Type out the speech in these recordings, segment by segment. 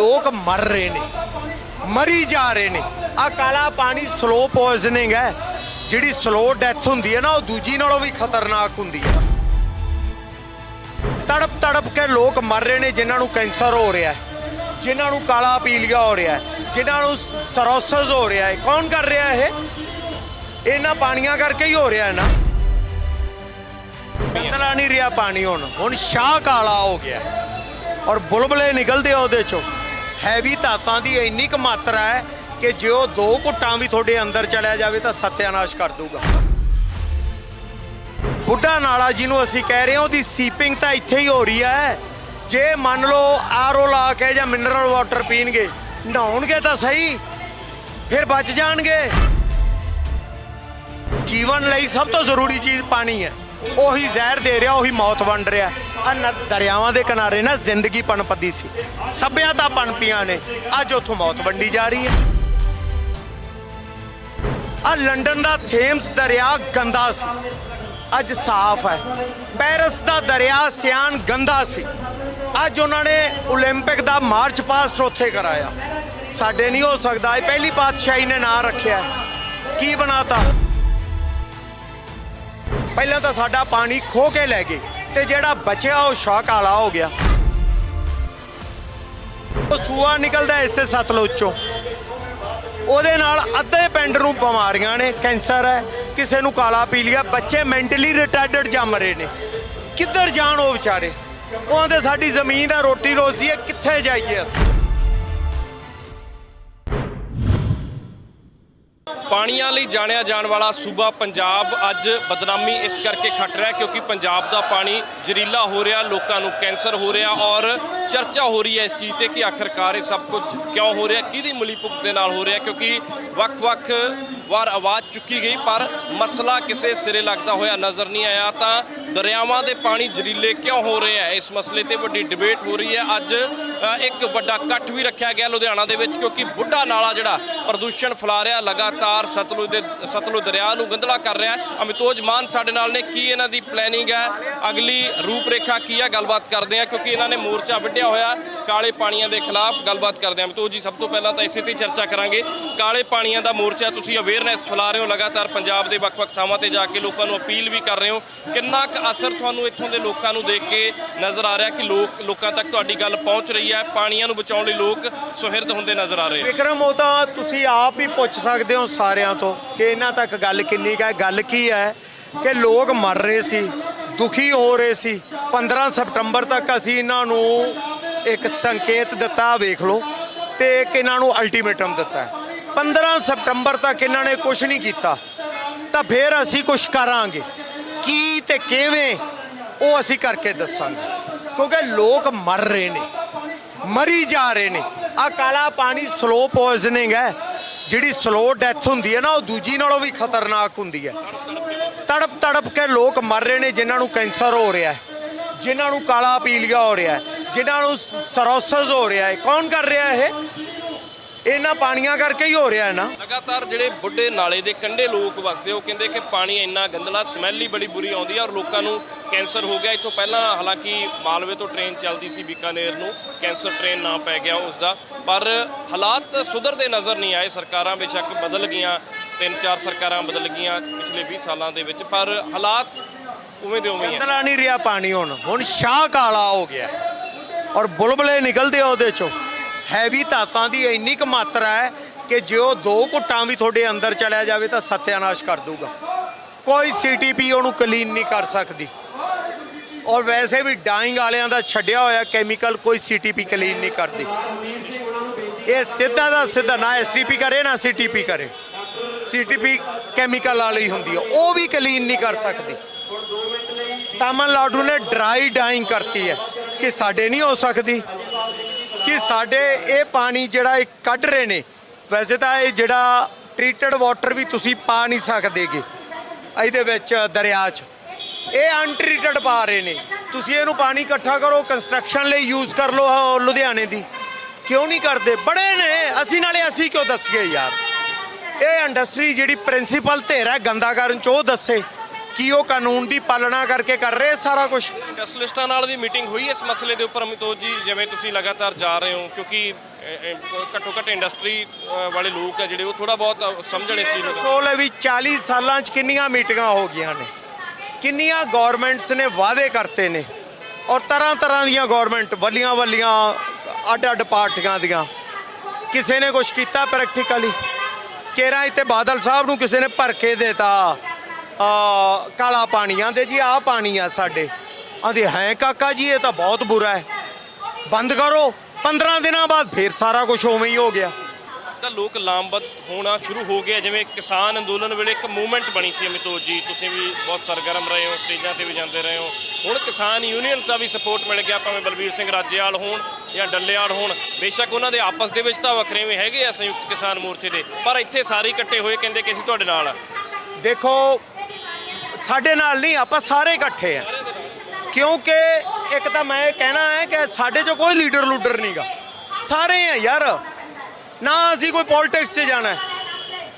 ਲੋਕ ਮਰ ਰਹੇ ਨੇ, ਮਰੀ ਜਾ ਰਹੇ ਨੇ। ਆ ਕਾਲਾ ਪਾਣੀ ਸਲੋ ਪੋਇਜ਼ਨਿੰਗ ਹੈ। ਜਿਹੜੀ ਸਲੋ ਡੈਥ ਹੁੰਦੀ ਹੈ ਨਾ, ਉਹ ਦੂਜੀ ਨਾਲੋਂ ਵੀ ਖਤਰਨਾਕ ਹੁੰਦੀ ਹੈ। ਤੜਪ ਤੜਪ ਕੇ ਲੋਕ ਮਰ ਰਹੇ ਨੇ, ਜਿਨ੍ਹਾਂ ਨੂੰ ਕੈਂਸਰ ਹੋ ਰਿਹਾ ਹੈ, ਜਿਨ੍ਹਾਂ ਨੂੰ ਕਾਲਾ ਪੀਲੀਆ ਹੋ ਰਿਹਾ ਹੈ, ਜਿਨ੍ਹਾਂ ਨੂੰ ਸਰੋਸਸ ਹੋ ਰਿਹਾ ਹੈ। ਕੌਣ ਕਰ ਰਿਹਾ ਇਹ? ਇਹਨਾਂ ਪਾਣੀਆਂ ਕਰਕੇ ਹੀ ਹੋ ਰਿਹਾ ਹੈ ਨਾ। ਗੰਦਲਾ ਨਹੀਂ ਰਿਹਾ ਪਾਣੀ ਹੁਣ। ਹੁਣ ਸ਼ਾਹ ਕਾਲਾ ਹੋ ਗਿਆ। ਔਰ ਬੁਲਬਲੇ ਨਿਕਲਦੇ ਆ ਉਹਦੇ ਚੋਂ। ਹੈਵੀ ਧਾਤਾਂ ਦੀ ਇੰਨੀ ਕੁ ਮਾਤਰਾ ਹੈ ਕਿ ਜੇ ਉਹ ਦੋ ਘੁੱਟਾਂ ਵੀ ਤੁਹਾਡੇ ਅੰਦਰ ਚਲਿਆ ਜਾਵੇ ਤਾਂ ਸਤਿਆਨਾਸ਼ ਕਰ ਦੂਗਾ ਬੁੱਢਾ ਨਾਲਾ ਜਿਹਨੂੰ ਅਸੀਂ ਕਹਿ ਰਹੇ ਹਾਂ, ਉਹਦੀ ਸੀਪਿੰਗ ਤਾਂ ਇੱਥੇ ਹੀ ਹੋ ਰਹੀ ਹੈ। ਜੇ ਮੰਨ ਲਓ ਆਰਓ ਲਾ ਕੇ ਜਾਂ ਮਿਨਰਲ ਵਾਟਰ ਪੀਣਗੇ, ਨਹਾਉਣਗੇ ਤਾਂ ਸਹੀ, ਫਿਰ ਬਚ ਜਾਣਗੇ। ਜੀਵਨ ਲਈ ਸਭ ਤੋਂ ਜ਼ਰੂਰੀ ਚੀਜ਼ ਪਾਣੀ ਹੈ। ਉਹੀ ਜ਼ਹਿਰ ਦੇ ਰਿਹਾ, ਉਹੀ ਮੌਤ ਵੰਡ ਰਿਹਾ। ਆ ਦਰਿਆਵਾਂ ਦੇ ਕਿਨਾਰੇ ਨਾ ਜ਼ਿੰਦਗੀ ਪਨਪਦੀ ਸੀ ਸਭਿਆਤਾ ਪਨਪੀਆਂ ਨੇ ਅੱਜ ਉੱਥੋਂ ਮੌਤ ਵੰਡੀ ਜਾ ਰਹੀ ਹੈ ਆ ਲੰਡਨ ਦਾ ਥੇਮਸ ਦਰਿਆ ਗੰਦਾ ਸੀ ਅੱਜ ਸਾਫ਼ ਹੈ ਪੈਰਿਸ ਦਾ ਦਰਿਆ ਸਿਆਨ ਗੰਦਾ ਸੀ ਅੱਜ ਉਹਨਾਂ ਨੇ 올림픽 ਦਾ ਮਾਰਚ ਪਾਸਟ ਉੱਥੇ ਕਰਾਇਆ ਸਾਡੇ ਨਹੀਂ ਹੋ ਸਕਦਾ ਇਹ ਪਹਿਲੀ ਪਾਤਸ਼ਾਹੀ ਨੇ ਨਾਂ ਰੱਖਿਆ ਕੀ ਬਣਾਤਾ ਪਹਿਲਾਂ ਤਾਂ ਸਾਡਾ ਪਾਣੀ ਖੋ ਕੇ ਲੈ ਗਏ ਤੇ ਜਿਹੜਾ ਬਚਿਆ ਉਹ ਸ਼ਾਹ ਕਾਲਾ ਹੋ ਗਿਆ। ਉਹ ਸੂਆ ਨਿਕਲਦਾ ਇਸੇ ਸਤਲੁਜ ਚੋਂ। ਉਹਦੇ ਨਾਲ ਅੱਧੇ ਪਿੰਡ ਨੂੰ ਬਿਮਾਰੀਆਂ ਨੇ, ਕੈਂਸਰ ਹੈ, ਕਿਸੇ ਨੂੰ ਕਾਲਾ ਪੀ ਲਿਆ, ਬੱਚੇ ਮੈਂਟਲੀ ਰਿਟਾਰਡਡ ਜੰਮ ਰਹੇ ਨੇ। ਕਿੱਧਰ ਜਾਣ ਉਹ ਵਿਚਾਰੇ? ਉਹਨਾਂ ਦੇ ਸਾਡੀ ਜ਼ਮੀਨ ਹੈ, ਰੋਟੀ ਰੋਜ਼ੀ ਹੈ, ਕਿੱਥੇ ਜਾਈਏ ਅਸੀਂ? ਪਾਣੀਆਂ ਲਈ ਜਾਣਿਆ ਜਾਣ ਵਾਲਾ ਸੂਬਾ ਪੰਜਾਬ ਅੱਜ ਬਦਨਾਮੀ ਇਸ ਕਰਕੇ ਖੱਟ ਰਿਹਾ ਕਿਉਂਕਿ ਪੰਜਾਬ ਦਾ ਪਾਣੀ ਜ਼ਹਿਰੀਲਾ ਹੋ ਰਿਹਾ, ਲੋਕਾਂ ਨੂੰ ਕੈਂਸਰ ਹੋ ਰਿਹਾ ਔਰ ਚਰਚਾ ਹੋ ਰਹੀ ਹੈ ਇਸ ਚੀਜ਼ ਤੇ ਕਿ ਆਖਰਕਾਰ ਇਹ ਸਭ ਕੁਝ ਕਿਉਂ ਹੋ ਰਿਹਾ, ਕਿਹਦੀ ਮਿਲੀਭੁਗਤ ਦੇ ਨਾਲ ਹੋ ਰਿਹਾ ਕਿਉਂਕਿ ਵੱਖ-ਵੱਖ ਵਾਰ ਆਵਾਜ਼ ਚੁੱਕੀ ਗਈ ਪਰ ਮਸਲਾ ਕਿਸੇ ਸਿਰੇ ਲੱਗਦਾ ਹੋਇਆ ਨਜ਼ਰ ਨਹੀਂ ਆਇਆ ਤਾਂ ਦਰਿਆਵਾਂ ਦੇ ਪਾਣੀ ਜ਼ਹਿਰੀਲੇ ਕਿਉਂ ਹੋ ਰਹੇ ਹੈ ਇਸ ਮਸਲੇ ਤੇ ਵੱਡੀ ਡਿਬੇਟ ਹੋ ਰਹੀ ਹੈ। ਅੱਜ ਇੱਕ ਵੱਡਾ ਇਕੱਠ ਵੀ ਰੱਖਿਆ ਗਿਆ ਲੁਧਿਆਣਾ ਦੇ ਵਿੱਚ, ਕਿਉਂਕਿ ਬੁੱਢਾ ਨਾਲਾ ਜਿਹੜਾ ਪ੍ਰਦੂਸ਼ਣ ਫੈਲਾ ਰਿਹਾ, ਲਗਾਤਾਰ ਸਤਲੁਜ ਦੇ, ਸਤਲੁਜ ਦਰਿਆ ਨੂੰ ਗੰਧਲਾ ਕਰ ਰਿਹਾ ਅਮਿਤੋਜ ਮਾਨ ਸਾਡੇ ਨਾਲ ਨੇ, ਕੀ ਇਹਨਾਂ ਦੀ ਪਲੈਨਿੰਗ ਹੈ? ਅਗਲੀ ਰੂਪਰੇਖਾ ਕੀ ਹੈ? ਗੱਲਬਾਤ ਕਰਦੇ ਆ ਕਿਉਂਕਿ ਇਹਨਾਂ ਨੇ ਮੋਰਚਾ ਵਿੱਢਿਆ ਹੋਇਆ। ਕਾਲੇ ਪਾਣੀਆਂ ਦੇ ਖਿਲਾਫ ਗੱਲਬਾਤ ਕਰਦੇ ਆ ਅਮਿਤੋਜ ਜੀ, ਸਭ ਤੋਂ ਪਹਿਲਾਂ ਤਾਂ ਇਸੇ ਤੇ ਚਰਚਾ ਕਰਾਂਗੇ। ਕਾਲੇ ਪਾਣੀਆਂ ਦਾ ਮੋਰਚਾ, ਤੁਸੀਂ ਅਵੇਅਰਨੈਸ ਫੈਲਾ ਰਹੇ ਹੋ ਲਗਾਤਾਰ ਪੰਜਾਬ ਦੇ ਵੱਖ-ਵੱਖ ਥਾਵਾਂ ਤੇ ਜਾ ਕੇ ਲੋਕਾਂ ਨੂੰ ਅਪੀਲ ਵੀ ਕਰ ਰਹੇ ਹੋ। ਕਿੰਨਾ ਕੁ ਅਸਰ ਤੁਹਾਨੂੰ ਇੱਥੋਂ ਦੇ ਲੋਕਾਂ ਨੂੰ ਦੇਖ ਕੇ ਨਜ਼ਰ ਆ ਰਿਹਾ ਕਿ ਲੋਕ, ਲੋਕਾਂ ਤੱਕ ਤੁਹਾਡੀ ਗੱਲ ਪਹੁੰਚ ਰਹੀ ਹੈ? ਪਾਣੀਆਂ ਨੂੰ ਬਚਾਉਣ ਲਈ ਲੋਕ ਸੁਹਿਰਦ ਹੁੰਦੇ ਨਜ਼ਰ ਆ ਰਹੇ ਵਿਕਰਮ, ਉਹ ਤਾਂ ਤੁਸੀਂ ਆਪ ਹੀ ਪੁੱਛ ਸਕਦੇ ਹੋ ਸਾਰਿਆਂ ਤੋਂ ਕਿ ਇਹਨਾਂ ਤੱਕ ਗੱਲ ਕਿੰਨੀ ਕੁ ਹੈ। ਗੱਲ ਕੀ ਹੈ ਕਿ ਲੋਕ ਮਰ ਰਹੇ ਸੀ, ਦੁਖੀ ਹੋ ਰਹੇ ਸੀ। 15 ਸਪਟੰਬਰ ਤੱਕ ਅਸੀਂ ਇਹਨਾਂ ਨੂੰ ਇੱਕ ਸੰਕੇਤ ਦਿੱਤਾ, ਵੇਖ ਲਓ, ਤੇ ਇੱਕ ਇਹਨਾਂ ਨੂੰ ਅਲਟੀਮੇਟਮ ਦਿੱਤਾ। ਹੈ 15 ਸਤੰਬਰ ਤੱਕ ਇਹਨਾਂ ਨੇ ਕੁਝ ਨਹੀਂ ਕੀਤਾ। ਤਾਂ ਫਿਰ ਅਸੀਂ ਕੁਝ ਕਰਾਂਗੇ। ਕੀ ਤੇ ਕਿਵੇਂ, ਉਹ ਅਸੀਂ ਕਰਕੇ ਦੱਸਾਂਗੇ। ਕਿਉਂਕਿ ਲੋਕ ਮਰ ਰਹੇ ਨੇ, ਮਰੀ ਜਾ ਰਹੇ ਨੇ। ਆ ਕਾਲਾ ਪਾਣੀ ਸਲੋ ਪੋਇਜ਼ਨਿੰਗ ਹੈ। ਜਿਹੜੀ ਸਲੋ ਡੈਥ ਹੁੰਦੀ ਹੈ ਨਾ, ਉਹ ਦੂਜੀ ਨਾਲੋਂ ਵੀ ਖਤਰਨਾਕ ਹੁੰਦੀ ਹੈ। ਤੜਪ ਤੜਪ ਕੇ ਲੋਕ ਮਰ ਰਹੇ ਨੇ, ਜਿਨ੍ਹਾਂ ਨੂੰ ਕੈਂਸਰ ਹੋ ਰਿਹਾ ਹੈ, ਜਿਨ੍ਹਾਂ ਨੂੰ ਕਾਲਾ ਪੀਲੀਆ ਹੋ ਰਿਹਾ ਹੈ। ਜਿਨ੍ਹਾਂ ਨੂੰ ਸਰੋਸਸ ਹੋ ਰਿਹਾ ਹੈ। ਕੌਣ ਕਰ ਰਿਹਾ ਇਹ? ਇਹਨਾਂ ਪਾਣੀਆਂ ਕਰਕੇ ਹੀ ਹੋ ਰਿਹਾ ਹੈ ਨਾ। ਲਗਾਤਾਰ ਜਿਹੜੇ ਬੁੱਢੇ ਨਾਲੇ ਦੇ ਕੰਢੇ ਲੋਕ ਵਸਦੇ ਉਹ ਕਹਿੰਦੇ ਕਿ ਪਾਣੀ ਇੰਨਾ ਗੰਦਲਾ ਸਮੈਲ ਹੀ ਬੜੀ ਬੁਰੀ ਆਉਂਦੀ ਹੈ ਔਰ ਲੋਕਾਂ ਨੂੰ ਕੈਂਸਰ ਹੋ ਗਿਆ। ਇਥੋਂ ਪਹਿਲਾਂ ਹਾਲਾਂਕਿ ਮਾਲਵੇ ਤੋਂ ਟ੍ਰੇਨ ਚੱਲਦੀ ਸੀ ਬੀਕਾਨੇਰ ਨੂੰ ਕੈਂਸਰ ਟ੍ਰੇਨ ਨਾ ਪੈ ਗਿਆ ਉਸ ਦਾ। ਪਰ ਹਾਲਾਤ ਸੁਧਰਦੇ ਨਜ਼ਰ ਨਹੀਂ ਆਏ ਸਰਕਾਰਾਂ ਬੇਸ਼ੱਕ ਬਦਲ ਗਈਆਂ ਤਿੰਨ ਚਾਰ ਸਰਕਾਰਾਂ ਬਦਲ ਗਈਆਂ ਪਿਛਲੇ 20 ਸਾਲਾਂ ਦੇ ਵਿੱਚ। ਪਰ ਹਾਲਾਤ ਉਵੇਂ ਦੇ ਉਵੇਂ ਹੀ ਗੰਦਲਾ ਨਹੀਂ ਰਿਹਾ ਪਾਣੀ ਹੁਣ। ਹੁਣ ਸ਼ਾਹ ਕਾਲਾ ਹੋ ਗਿਆ। ਔਰ ਬੁਲਬਲੇ ਨਿਕਲਦੇ ਆ ਉਹਦੇ ਚੋਂ। ਹੈਵੀ ਧਾਤਾਂ ਦੀ ਇੰਨੀ ਕੁ ਮਾਤਰਾ ਹੈ ਕਿ ਜੇ ਉਹ ਦੋ ਘੁੱਟਾਂ ਵੀ ਤੁਹਾਡੇ ਅੰਦਰ ਚਲਿਆ ਜਾਵੇ ਤਾਂ ਸਤਿਆਨਾਸ਼ ਕਰ ਦੂਗਾ ਕੋਈ ਸੀਟੀਪੀ ਉਹਨੂੰ ਕਲੀਨ ਨਹੀਂ ਕਰ ਸਕਦੀ। ਔਰ ਵੈਸੇ ਵੀ ਡਾਈਂਗ ਵਾਲਿਆਂ ਦਾ ਛੱਡਿਆ ਹੋਇਆ ਕੈਮੀਕਲ ਕੋਈ ਸੀਟੀਪੀ ਕਲੀਨ ਨਹੀਂ ਕਰਦੀ। ਇਹ ਸਿੱਧਾ ਦਾ ਸਿੱਧਾ, ਨਾ ਐਸਟੀਪੀ ਕਰੇ, ਨਾ ਸੀਟੀਪੀ ਕਰੇ। ਸੀਟੀਪੀ ਕੈਮੀਕਲ ਵਾਲੀ ਹੁੰਦੀ ਹੈ ਉਹ ਵੀ ਕਲੀਨ ਨਹੀਂ ਕਰ ਸਕਦੀ। ਤਾਮਿਲਨਾਡੂ ਨੇ ਡਰਾਈ ਡਾਈਂਗ ਕਰਤੀ ਹੈ। ਕਿ ਸਾਡੇ ਨਹੀਂ ਹੋ ਸਕਦੀ, ਕਿ ਸਾਡੇ ਇਹ ਪਾਣੀ ਜਿਹੜਾ ਇਹ ਕੱਢ ਰਹੇ ਨੇ, ਵੈਸੇ ਤਾਂ ਇਹ ਜਿਹੜਾ ਟ੍ਰੀਟਡ ਵਾਟਰ ਵੀ ਤੁਸੀਂ ਪਾ ਨਹੀਂ ਸਕਦੇਗੇ ਇਹਦੇ ਵਿੱਚ ਦਰਿਆ 'ਚ। ਇਹ ਅਨਟ੍ਰੀਟਡ ਪਾ ਰਹੇ ਨੇ। ਤੁਸੀਂ ਇਹਨੂੰ ਪਾਣੀ ਇਕੱਠਾ ਕਰੋ ਕੰਸਟਰਕਸ਼ਨ ਲਈ ਯੂਜ਼ ਕਰ ਲਓ ਲੁਧਿਆਣੇ ਦੀ। ਕਿਉਂ ਨਹੀਂ ਕਰਦੇ? ਬੜੇ ਨੇ। ਅਸੀਂ ਨਾਲੇ ਅਸੀਂ ਕਿਉਂ ਦੱਸ ਗਏ ਯਾਰ? ਇਹ ਇੰਡਸਟਰੀ ਜਿਹੜੀ ਪ੍ਰਿੰਸੀਪਲ ਧਿਰ ਹੈ ਗੰਦਾ ਕਰਨ ਚ, ਉਹ ਦੱਸੇ। ਕੀ ਉਹ ਕਾਨੂੰਨ ਦੀ ਪਾਲਣਾ ਕਰਕੇ ਕਰ ਰਹੇ ਸਾਰਾ ਕੁਝ ਇੰਡਸਟਰੀਲਿਸਟਾਂ ਨਾਲ ਵੀ ਮੀਟਿੰਗ ਹੋਈ ਇਸ ਮਸਲੇ ਦੇ ਉੱਪਰ ਅਮਿਤੋਜ ਜੀ ਜਿਵੇਂ ਤੁਸੀਂ ਲਗਾਤਾਰ ਜਾ ਰਹੇ ਹੋ ਕਿਉਂਕਿ ਘੱਟੋ ਘੱਟ ਇੰਡਸਟਰੀ ਵਾਲੇ ਲੋਕ ਆ ਜਿਹੜੇ ਉਹ ਥੋੜਾ ਬਹੁਤ ਸਮਝਣ ਇਸ ਚੀਜ਼ ਨੂੰ। ਸੋਲੇ ਵੀ 40 ਸਾਲਾਂ 'ਚ ਕਿੰਨੀਆਂ ਮੀਟਿੰਗਾਂ ਹੋ ਗਈਆਂ ਨੇ? ਕਿੰਨੀਆਂ ਗਵਰਨਮੈਂਟਸ ਨੇ ਵਾਅਦੇ ਕਰਤੇ ਨੇ? ਔਰ ਤਰ੍ਹਾਂ ਤਰ੍ਹਾਂ ਦੀਆਂ ਗਵਰਨਮੈਂਟ ਵੱਲੀਆਂ ਵੱਲੀਆਂ ਅੱਡ ਅੱਡ ਪਾਰਟੀਆਂ ਦੀਆਂ। ਕਿਸੇ ਨੇ ਕੁਝ ਕੀਤਾ ਪ੍ਰੈਕਟੀਕਲੀ? ਕੇਰਾ ਇੱਥੇ ਬਾਦਲ ਸਾਹਿਬ ਨੂੰ ਕਿਸੇ ਨੇ ਭਰ ਕੇ ਦੇਤਾ? ਆ ਕਾਲਾ ਪਾਣੀਆਂ ਦੇ ਜੀ ਆ ਪਾਣੀ ਆ ਸਾਡੇ। ਆਂਦੇ ਹੈ ਕਾਕਾ ਜੀ ਇਹ ਤਾਂ ਬਹੁਤ ਬੁਰਾ ਹੈ। ਬੰਦ ਕਰੋ। 15 ਦਿਨਾਂ ਬਾਅਦ ਫੇਰ ਸਾਰਾ ਕੁਝ ਉਵੇਂ ਹੀ ਹੋ ਗਿਆ। ਤਾਂ ਲੋਕ ਲਾਮਬੱਧ ਹੋਣਾ ਸ਼ੁਰੂ ਹੋ ਗਿਆ ਜਿਵੇਂ ਕਿਸਾਨ ਅੰਦੋਲਨ ਵੇਲੇ ਇੱਕ ਮੂਵਮੈਂਟ ਬਣੀ ਸੀ ਅਮਿਤੋਜ ਜੀ। ਤੁਸੀਂ ਵੀ ਬਹੁਤ ਸਰਗਰਮ ਰਹੇ ਹੋ ਸਟੇਜਾਂ ਤੇ ਵੀ ਜਾਂਦੇ ਰਹੇ ਹੋ। ਹੁਣ ਕਿਸਾਨ ਯੂਨੀਅਨਸ ਦਾ ਵੀ ਸਪੋਰਟ ਮਿਲ ਗਿਆ ਭਾਵੇਂ ਬਲਬੀਰ ਸਿੰਘ ਰਾਜੇਵਾਲ ਹੋਣ ਜਾਂ ਡੱਲੇਵਾਲ ਹੋਣ। ਬੇਸ਼ੱਕ ਉਹਨਾਂ ਦੇ ਆਪਸ ਦੇ ਵਿੱਚ ਤਾਂ ਵੱਖਰੇਵੇਂ ਹੈਗੇ ਆ ਸੰਯੁਕਤ ਕਿਸਾਨ ਮੋਰਚੇ ਦੇ ਪਰ ਇੱਥੇ ਸਾਰੇ ਇਕੱਠੇ ਹੋਏ ਕਹਿੰਦੇ ਕਿ ਅਸੀਂ ਤੁਹਾਡੇ ਨਾਲ ਆ। ਦੇਖੋ ਸਾਡੇ ਨਾਲ ਨਹੀਂ, ਆਪਾਂ ਸਾਰੇ ਇਕੱਠੇ ਆ। ਕਿਉਂਕਿ ਇੱਕ ਤਾਂ ਮੈਂ ਇਹ ਕਹਿਣਾ ਹੈ ਕਿ ਸਾਡੇ 'ਚ ਕੋਈ ਲੀਡਰ ਲੂਡਰ ਨਹੀਂਗਾ ਸਾਰੇ ਆ ਯਾਰ। ਨਾ ਅਸੀਂ ਕੋਈ ਪੋਲਿਟਿਕਸ 'ਚ ਜਾਣਾ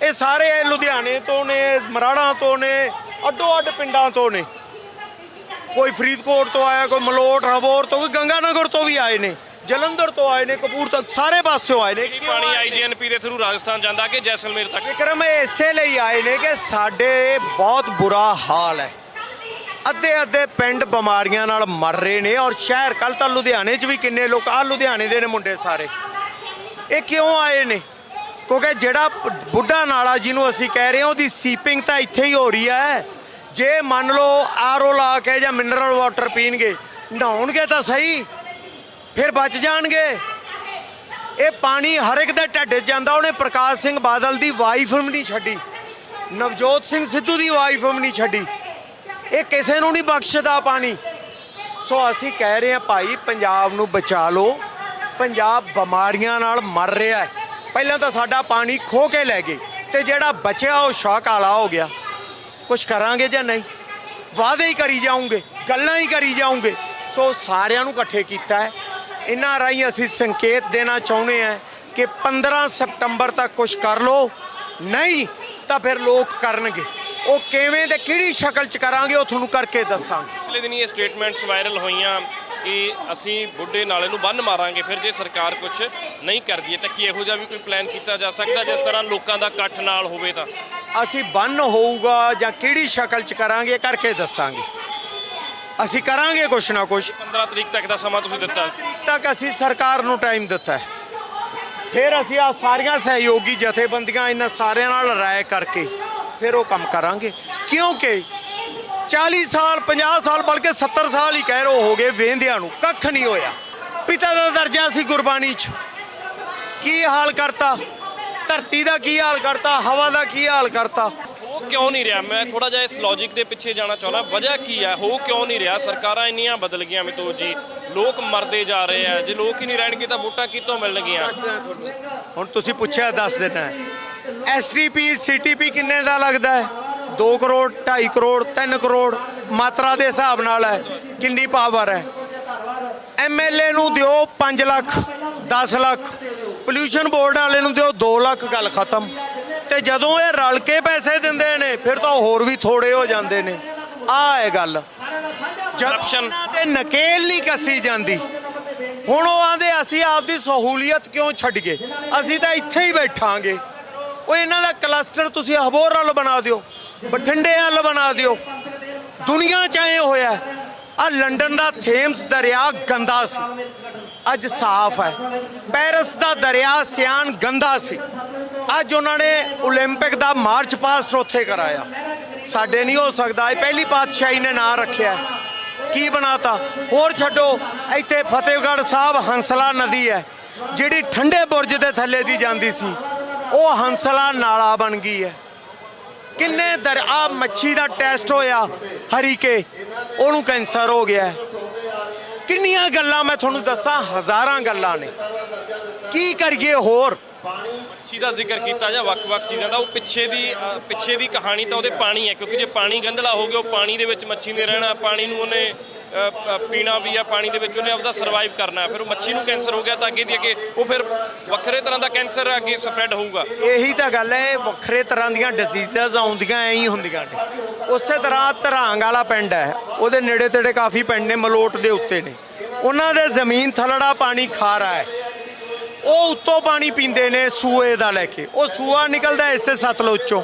ਇਹ ਸਾਰੇ ਲੁਧਿਆਣੇ ਤੋਂ ਨੇ, ਮਰਾੜਾ ਤੋਂ ਨੇ ਅੱਡੋ ਅੱਡ ਪਿੰਡਾਂ ਤੋਂ ਨੇ। ਕੋਈ ਫਰੀਦਕੋਟ ਤੋਂ ਆਇਆ, ਕੋਈ ਮਲੋਟ, ਹਬੋਰ ਤੋਂ, ਕੋਈ ਗੰਗਾਨਗਰ ਤੋਂ ਵੀ ਆਏ ਨੇ। ਜਲੰਧਰ ਤੋਂ ਆਏ ਨੇ ਕਪੂਰਥਲਾ ਸਾਰੇ ਪਾਸਿਓਂ ਆਏ ਨੇ। ਇਹ ਪਾਣੀ ਆਈਜੀਐਨਪੀ ਦੇ ਥਰੂ ਰਾਜਸਥਾਨ ਜਾਂਦਾ ਕਿ ਜੈਸਲਮੇਰ ਤੱਕ? ਵਿਕਰਮ ਇਸੇ ਲਈ ਆਏ ਨੇ ਕਿ ਸਾਡੇ ਬਹੁਤ ਬੁਰਾ ਹਾਲ ਹੈ। ਅੱਧੇ ਅੱਧੇ ਪਿੰਡ ਬਿਮਾਰੀਆਂ ਨਾਲ ਮਰ ਰਹੇ ਨੇ ਔਰ ਸ਼ਹਿਰ ਕੱਲ ਤਾਂ ਲੁਧਿਆਣੇ 'ਚ ਵੀ ਕਿੰਨੇ ਲੋਕ ਆ ਲੁਧਿਆਣੇ ਦੇ ਨੇ ਮੁੰਡੇ ਸਾਰੇ। ਇਹ ਕਿਉਂ ਆਏ ਨੇ? ਕਿਉਂਕਿ ਜਿਹੜਾ ਬੁੱਢਾ ਨਾਲਾ ਜਿਹਨੂੰ ਅਸੀਂ ਕਹਿ ਰਹੇ ਹਾਂ ਉਹਦੀ ਸੀਪਿੰਗ ਤਾਂ ਇੱਥੇ ਹੀ ਹੋ ਰਹੀ ਹੈ। ਜੇ ਮੰਨ ਲਓ ਆਰਓ ਲਾ ਕੇ ਜਾਂ ਮਿਨਰਲ ਵਾਟਰ ਪੀਣਗੇ ਨਹਾਉਣਗੇ ਤਾਂ ਸਹੀ। ਫਿਰ ਬਚ ਜਾਣਗੇ। ਇਹ ਪਾਣੀ ਹਰ ਇੱਕ ਦੇ ਢੱਡ 'ਚ ਜਾਂਦਾ। ਉਹਨੇ ਪ੍ਰਕਾਸ਼ ਸਿੰਘ ਬਾਦਲ ਦੀ ਵਾਈਫ ਵੀ ਨਹੀਂ ਛੱਡੀ। ਨਵਜੋਤ ਸਿੰਘ ਸਿੱਧੂ ਦੀ ਵਾਈਫ ਵੀ ਨਹੀਂ ਛੱਡੀ। ਇਹ ਕਿਸੇ ਨੂੰ ਨਹੀਂ ਬਖਸ਼ਦਾ ਪਾਣੀ। ਸੋ ਅਸੀਂ ਕਹਿ ਰਹੇ ਹਾਂ, ਭਾਈ, ਪੰਜਾਬ ਨੂੰ ਬਚਾ ਲਓ। ਪੰਜਾਬ ਬਿਮਾਰੀਆਂ ਨਾਲ ਮਰ ਰਿਹਾ ਹੈ। ਪਹਿਲਾਂ ਤਾਂ ਸਾਡਾ ਪਾਣੀ ਖੋ ਕੇ ਲੈ ਗਏ। ਤੇ ਜਿਹੜਾ ਬਚਿਆ ਉਹ ਸ਼ਾਕ ਆਲਾ ਹੋ ਗਿਆ। ਕੁਝ ਕਰਾਂਗੇ ਜਾਂ ਨਹੀਂ? ਵਾਅਦੇ ਹੀ ਕਰੀ ਜਾਓਗੇ ਗੱਲਾਂ ਹੀ ਕਰੀ ਜਾਓਗੇ ਸੋ ਸਾਰਿਆਂ ਨੂੰ ਇਕੱਠੇ ਕੀਤਾ ਹੈ। ਇਹਨਾਂ ਰਾਹੀਂ ਅਸੀਂ ਸੰਕੇਤ ਦੇਣਾ ਚਾਹੁੰਦੇ ਹਾਂ ਕਿ 15 ਸਤੰਬਰ ਤੱਕ ਕੁਝ ਕਰ ਲਓ ਨਹੀਂ ਤਾਂ ਫਿਰ ਲੋਕ ਕਰਨਗੇ। ਉਹ ਕਿਵੇਂ ਤੇ ਕਿਹੜੀ ਸ਼ਕਲ ਚ ਕਰਾਂਗੇ ਉਹ ਤੁਹਾਨੂੰ ਕਰਕੇ ਦੱਸਾਂਗੇ। ਪਿਛਲੇ ਦਿਨੀ ਇਹ ਸਟੇਟਮੈਂਟਸ ਵਾਇਰਲ ਹੋਈਆਂ ਕਿ ਅਸੀਂ ਬੁੱਢੇ ਨਾਲੇ ਨੂੰ ਬੰਨ ਮਾਰਾਂਗੇ ਫਿਰ ਜੇ ਸਰਕਾਰ ਕੁਝ ਨਹੀਂ ਕਰਦੀ ਤਾਂ ਕੀ ਇਹੋ ਜਿਹਾ ਵੀ ਕੋਈ ਪਲਾਨ ਕੀਤਾ ਜਾ ਸਕਦਾ ਜਿਸ ਤਰ੍ਹਾਂ ਲੋਕਾਂ ਦਾ ਇਕੱਠ ਨਾਲ ਹੋਵੇ ਤਾਂ? ਅਸੀਂ ਬੰਨ ਹੋਊਗਾ ਜਾਂ ਕਿਹੜੀ ਸ਼ਕਲ ਚ ਕਰਾਂਗੇ ਕਰਕੇ ਦੱਸਾਂਗੇ। ਅਸੀਂ ਕਰਾਂਗੇ ਕੁਛ ਨਾ ਕੁਛ। 15 ਤਰੀਕ ਤੱਕ ਦਾ ਸਮਾਂ ਤੁਸੀਂ ਦਿੱਤਾ। ਸੀ ਤੱਕ ਅਸੀਂ ਸਰਕਾਰ ਨੂੰ ਟਾਈਮ ਦਿੱਤਾ ਹੈ। ਫਿਰ ਅਸੀਂ ਆ ਸਾਰੀਆਂ ਸਹਿਯੋਗੀ ਜਥੇਬੰਦੀਆਂ ਇਹਨਾਂ ਸਾਰਿਆਂ ਨਾਲ ਰਾਏ ਕਰਕੇ ਫਿਰ ਉਹ ਕੰਮ ਕਰਾਂਗੇ। ਕਿਉਂਕਿ 40 ਸਾਲ 50 ਸਾਲ ਬਲਕਿ 70 ਸਾਲ ਹੀ ਕਹਿ ਰੋ ਹੋ ਗਏ ਵੇਂਦਿਆਂ ਨੂੰ ਕੱਖ ਨਹੀਂ ਹੋਇਆ। ਪਿਤਾ ਦਾ ਦਰਜਾ ਸੀ ਗੁਰਬਾਣੀ 'ਚ। ਕੀ ਹਾਲ ਕਰਤਾ? ਧਰਤੀ ਦਾ ਕੀ ਹਾਲ ਕਰਤਾ? ਹਵਾ ਦਾ ਕੀ ਹਾਲ ਕਰਤਾ? ਕਿਉਂ ਨਹੀਂ ਰਿਹਾ? ਮੈਂ ਥੋੜਾ ਜਿਹਾ ਇਸ ਲੌਜੀਕ ਦੇ ਪਿੱਛੇ ਜਾਣਾ ਚਾਹੁੰਦਾ। ਵਜ੍ਹਾ ਕੀ ਹੈ? ਹੋ ਕਿਉਂ ਨਹੀਂ ਰਿਹਾ? ਸਰਕਾਰਾਂ ਇੰਨੀਆਂ ਬਦਲ ਗਈਆਂ ਮਿਤੋ ਜੀ, ਲੋਕ ਮਰਦੇ ਜਾ ਰਹੇ ਆ। ਜੇ ਲੋਕ ਹੀ ਨਹੀਂ ਰਹਿਣਗੇ ਤਾਂ ਵੋਟਾਂ ਕਿੱਥੋਂ ਮਿਲਣਗੀਆਂ? ਹੁਣ ਤੁਸੀਂ ਪੁੱਛਿਆ, ਦੱਸ ਦੇਣਾ। ਐਸਟੀਪੀ ਸੀਟੀਪੀ ਕਿੰਨੇ ਦਾ ਲੱਗਦਾ ਹੈ? 2 ਕਰੋੜ 2.5 ਕਰੋੜ 3 ਕਰੋੜ ਮਾਤਰਾ ਦੇ ਹਿਸਾਬ ਨਾਲ ਹੈ। ਕਿੰਨੀ ਪਾਵਰ ਹੈ? ਐਮਐਲਏ ਨੂੰ ਦਿਓ 5 ਲੱਖ 10 ਲੱਖ। ਪੋਲਿਊਸ਼ਨ ਬੋਰਡ ਵਾਲੇ ਨੂੰ ਦਿਓ 2 ਲੱਖ, ਗੱਲ ਖਤਮ। ਤੇ ਜਦੋਂ ਇਹ ਰਲ ਕੇ ਪੈਸੇ ਦਿੰਦੇ ਨੇ ਫਿਰ ਤਾਂ ਹੋਰ ਵੀ ਥੋੜੇ ਹੋ ਜਾਂਦੇ ਨੇ। ਆਹ ਹੈ ਗੱਲ। ਉਹਨਾਂ ਤੇ ਨਕੇਲ ਨਹੀਂ ਕੱਸੀ ਜਾਂਦੀ ਹੁਣ ਉਹ ਆਂਦੇ ਅਸੀਂ ਆਪਦੀ ਸਹੂਲੀਅਤ ਕਿਉਂ ਛੱਡ ਗਏ? ਅਸੀਂ ਤਾਂ ਇੱਥੇ ਹੀ ਬੈਠਾਂਗੇ। ਉਹ ਇਹਨਾਂ ਦਾ ਕਲਸਟਰ ਤੁਸੀਂ ਹਬੋਰ ਵੱਲ ਬਣਾ ਦਿਓ ਬਠਿੰਡੇ ਵੱਲ ਬਣਾ ਦਿਓ। ਦੁਨੀਆ ਚ ਐ ਹੋਇਆ। ਆ ਲੰਡਨ ਦਾ ਥੇਮਸ ਦਰਿਆ ਗੰਦਾ ਸੀ। ਅੱਜ ਸਾਫ਼ ਹੈ। ਪੈਰਿਸ ਦਾ ਦਰਿਆ ਸਿਆਨ ਗੰਦਾ ਸੀ। ਅੱਜ ਉਹਨਾਂ ਨੇ 올림픽 ਦਾ ਮਾਰਚ ਪਾਸਟ ਉੱਥੇ ਕਰਾਇਆ ਸਾਡੇ ਨਹੀਂ ਹੋ ਸਕਦਾ ਇਹ ਪਹਿਲੀ ਪਾਤਸ਼ਾਹੀ ਨੇ ਨਾਂ ਰੱਖਿਆ ਕੀ ਬਣਾਤਾ ਹੋਰ ਛੱਡੋ ਇੱਥੇ ਫਤਿਹਗੜ੍ਹ ਸਾਹਿਬ ਹੰਸਲਾ ਨਦੀ ਹੈ ਜਿਹੜੀ ਠੰਡੇ ਬੁਰਜ ਦੇ ਥੱਲੇ ਦੀ ਜਾਂਦੀ ਸੀ ਉਹ ਹੰਸਲਾ ਨਾਲਾ ਬਣ ਗਈ ਹੈ ਕਿੰਨੇ ਦਰਿਆ ਮੱਛੀ ਦਾ ਟੈਸਟ ਹੋਇਆ ਹਰੀਕੇ ਉਹਨੂੰ ਕੈਂਸਰ ਹੋ ਗਿਆ ਹੈ। ਕਿੰਨੀਆਂ ਗੱਲਾਂ ਮੈਂ ਤੁਹਾਨੂੰ ਦੱਸਾਂ ਹਜ਼ਾਰਾਂ ਗੱਲਾਂ ਨੇ ਕੀ ਕਰੀਏ ਹੋਰ ਮੱਛੀ ਦਾ ਜ਼ਿਕਰ ਕੀਤਾ ਜਾਂ ਵੱਖ-ਵੱਖ ਚੀਜ਼ਾਂ ਦਾ ਉਹ ਪਿੱਛੇ ਦੀ ਅ, ਪਿੱਛੇ ਦੀ ਕਹਾਣੀ ਤਾਂ ਉਹਦੇ ਪਾਣੀ ਹੈ ਕਿਉਂਕਿ ਜੇ ਪਾਣੀ ਗੰਧਲਾ ਹੋ ਗਿਆ ਉਹ ਪਾਣੀ ਦੇ ਵਿੱਚ ਮੱਛੀ ਨੇ ਰਹਿਣਾ ਪਾਣੀ ਨੂੰ ਉਹਨੇ ਅ, ਅ, ਪੀਣਾ ਵੀ ਆ ਪਾਣੀ ਦੇ ਵਿੱਚ ਉਹਨੇ ਆਪਦਾ ਸਰਵਾਈਵ ਕਰਨਾ ਹੈ। ਫਿਰ ਉਹ ਮੱਛੀ ਨੂੰ ਕੈਂਸਰ ਹੋ ਗਿਆ ਤਾਂ ਅੱਗੇ ਦੀ ਅੱਗੇ ਉਹ ਫਿਰ ਵੱਖਰੇ ਤਰ੍ਹਾਂ ਦਾ ਕੈਂਸਰ ਅੱਗੇ ਸਪਰੈਡ ਹੋਊਗਾ। ਇਹੀ ਤਾਂ ਗੱਲ ਹੈ ਇਹ ਵੱਖਰੇ ਤਰ੍ਹਾਂ ਦੀਆਂ ਡਿਜ਼ੀਜ਼ਸ ਆਉਂਦੀਆਂ ਐਂ ਹੀ ਹੁੰਦੀਆਂ ਨੇ। ਉਸੇ ਤਰ੍ਹਾਂ ਧਰਾਂਗ ਵਾਲਾ ਪਿੰਡ ਹੈ ਉਹਦੇ ਨੇੜੇ ਤੇੜੇ ਕਾਫੀ ਪਿੰਡ ਨੇ ਮਲੋਟ ਦੇ ਉੱਤੇ ਨੇ। ਉਹਨਾਂ ਦੇ ਜ਼ਮੀਨ ਥਲੜਾ ਪਾਣੀ ਖਾਰਾ ਹੈ। ਉਹ ਉੱਤੋਂ ਪਾਣੀ ਪੀਂਦੇ ਨੇ ਸੂਏ ਦਾ ਲੈ ਕੇ। ਉਹ ਸੂਆ ਨਿਕਲਦਾ ਇਸੇ ਸਤਲੁਜ। ਚੋਂ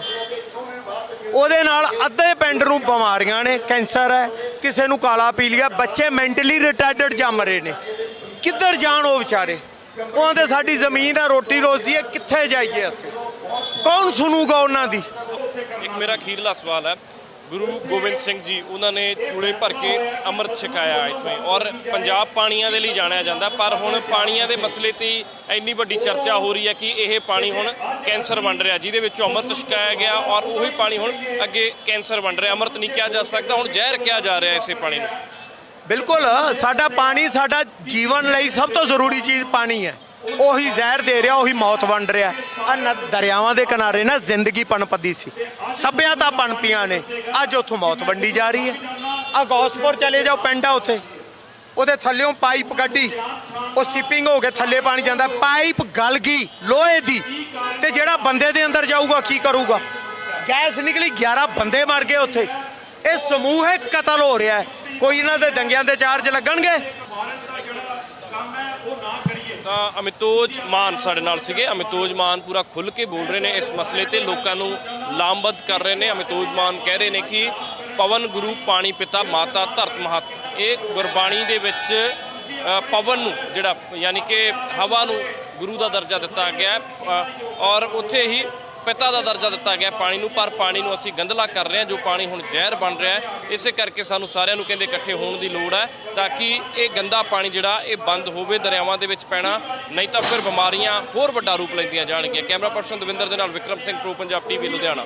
ਉਹਦੇ ਨਾਲ ਅੱਧੇ ਪਿੰਡ ਨੂੰ ਬਿਮਾਰੀਆਂ ਨੇ, ਕੈਂਸਰ ਹੈ, ਕਿਸੇ ਨੂੰ ਕਾਲਾ ਪੀ ਲਿਆ, ਬੱਚੇ ਮੈਂਟਲੀ ਰਿਟਾਰਡਡ ਜੰਮ ਰਹੇ ਨੇ। ਕਿੱਧਰ ਜਾਣ ਉਹ ਵਿਚਾਰੇ? ਉਹਨਾਂ ਦੇ ਸਾਡੀ ਜ਼ਮੀਨ ਹੈ ਰੋਟੀ ਰੋਜ਼ੀ ਹੈ, ਕਿੱਥੇ ਜਾਈਏ ਅਸੀਂ? ਕੌਣ ਸੁਣੂਗਾ ਉਹਨਾਂ ਦੀ? ਇੱਕ ਮੇਰਾ ਅਖੀਰਲਾ ਸਵਾਲ ਹੈ ਗੁਰੂ ਗੋਬਿੰਦ ਸਿੰਘ ਜੀ, ਉਹਨਾਂ ਨੇ ਚੂਲੇ ਭਰ ਕੇ ਅੰਮ੍ਰਿਤ ਛਕਾਇਆ ਇੱਥੋਂ ਔਰ ਪੰਜਾਬ ਪਾਣੀਆਂ ਦੇ ਲਈ ਜਾਣਿਆ ਜਾਂਦਾ, ਪਰ ਹੁਣ ਪਾਣੀਆਂ ਦੇ ਮਸਲੇ ਤੇ ਇੰਨੀ ਵੱਡੀ ਚਰਚਾ ਹੋ ਰਹੀ ਹੈ ਕਿ ਇਹ ਪਾਣੀ ਹੁਣ ਕੈਂਸਰ ਵੰਡ ਰਿਹਾ, ਜਿਹਦੇ ਵਿੱਚੋਂ ਅੰਮ੍ਰਿਤ ਛਕਾਇਆ ਗਿਆ ਔਰ ਉਹੀ ਪਾਣੀ ਹੁਣ ਅੱਗੇ ਕੈਂਸਰ ਵੰਡ ਰਿਹਾ। ਅੰਮ੍ਰਿਤ ਨਹੀਂ ਕਿਹਾ ਜਾ ਸਕਦਾ, ਹੁਣ ਜ਼ਹਿਰ ਕਿਹਾ ਜਾ ਰਿਹਾ ਇਸੇ ਪਾਣੀ ਨੂੰ। ਬਿਲਕੁਲ, ਸਾਡਾ ਪਾਣੀ ਸਾਡਾ ਜੀਵਨ ਲਈ ਸਭ ਤੋਂ ਜ਼ਰੂਰੀ ਚੀਜ਼ ਪਾਣੀ ਹੈ। ਉਹੀ ਜ਼ਹਿਰ ਦੇ ਰਿਹਾ, ਉਹੀ ਮੌਤ ਵੰਡ ਰਿਹਾ। ਆ ਦਰਿਆਵਾਂ ਦੇ ਕਿਨਾਰੇ, ਨਾ ਜ਼ਿੰਦਗੀ ਪਣਪਦੀ ਸੀ। ਸਭਿਆਤਾ ਪਨਪੀਆਂ ਨੇ। ਅੱਜ ਉੱਥੋਂ ਮੌਤ ਵੰਡੀ ਜਾ ਰਹੀ ਹੈ। ਆ ਗੌਸਪੁਰ ਚਲੇ ਜਾਓ, ਪਿੰਡ ਆ ਉੱਥੇ। ਉਹਦੇ ਥੱਲਿਓਂ ਪਾਈਪ ਕੱਢੀ। ਉਹ ਸਿਪਿੰਗ ਹੋ ਕੇ ਥੱਲੇ ਪਾਣੀ ਜਾਂਦਾ। ਪਾਈਪ ਗਲ ਗਈ ਲੋਹੇ ਦੀ। ਤੇ ਜਿਹੜਾ ਬੰਦੇ ਦੇ ਅੰਦਰ ਜਾਊਗਾ, ਕੀ ਕਰੂਗਾ? ਗੈਸ ਨਿਕਲੀ 11 ਬੰਦੇ ਮਰ ਗਏ ਉੱਥੇ। ਇਹ ਸਮੂਹਿਕ ਕਤਲ ਹੋ ਰਿਹਾ ਕੋਈ ਇਹਨਾਂ ਦੇ ਦੰਗਿਆਂ ਦੇ ਚਾਰਜ ਲੱਗਣਗੇ? ਤਾਂ ਅਮਿਤੋਜ ਮਾਨ ਸਾਡੇ ਨਾਲ ਸੀਗੇ। ਅਮਿਤੋਜ ਮਾਨ ਪੂਰਾ ਖੁੱਲ ਕੇ ਬੋਲ ਰਹੇ ਨੇ ਇਸ ਮਸਲੇ ਤੇ। ਲੋਕਾਂ ਨੂੰ ਲਾਮਬੱਧ ਕਰ ਰਹੇ ਨੇ। ਅਮਿਤੋਜ ਮਾਨ ਕਹਿ ਰਹੇ ਨੇ ਕਿ ਪਵਨ ਗੁਰੂ ਪਾਣੀ ਪਿਤਾ ਮਾਤਾ ਧਰਤ ਮਹਤ ਇਹ ਗੁਰਬਾਣੀ ਦੇ ਵਿੱਚ ਪਵਨ ਨੂੰ ਜਿਹੜਾ ਯਾਨੀ ਕਿ ਹਵਾ ਨੂੰ ਗੁਰੂ ਦਾ ਦਰਜਾ ਦਿੱਤਾ ਗਿਆ ਔਰ ਉੱਥੇ ਹੀ ਪਿਤਾ ਦਾ ਦਰਜਾ ਦਿੱਤਾ ਗਿਆ। ਪਾਣੀ ਨੂੰ, ਪਰ ਪਾਣੀ ਨੂੰ ਅਸੀਂ ਗੰਧਲਾ ਕਰ ਰਹੇ ਹਾਂ, ਜੋ ਪਾਣੀ ਹੁਣ ਜ਼ਹਿਰ ਬਣ ਰਿਹਾ ਹੈ। ਇਸੇ ਕਰਕੇ ਸਾਨੂੰ ਸਾਰਿਆਂ ਨੂੰ ਕਹਿੰਦੇ ਇਕੱਠੇ ਹੋਣ ਦੀ ਲੋੜ ਹੈ, ਤਾਂ ਕਿ ਇਹ ਗੰਦਾ ਪਾਣੀ ਜਿਹੜਾ, ਇਹ ਬੰਦ ਹੋਵੇ, ਦਰਿਆਵਾਂ ਦੇ ਵਿੱਚ ਪੈਣਾ, ਨਹੀਂ ਤਾਂ ਫਿਰ ਬਿਮਾਰੀਆਂ ਹੋਰ ਵੱਡਾ ਰੂਪ ਲੈਂਦੀਆਂ ਜਾਣਗੀਆਂ। ਕੈਮਰਾ ਪਰਸਨ ਦਵਿੰਦਰ ਦੇ ਨਾਲ ਵਿਕਰਮ ਸਿੰਘ, ਪ੍ਰੋ ਪੰਜਾਬ ਟੀਵੀ, ਲੁਧਿਆਣਾ।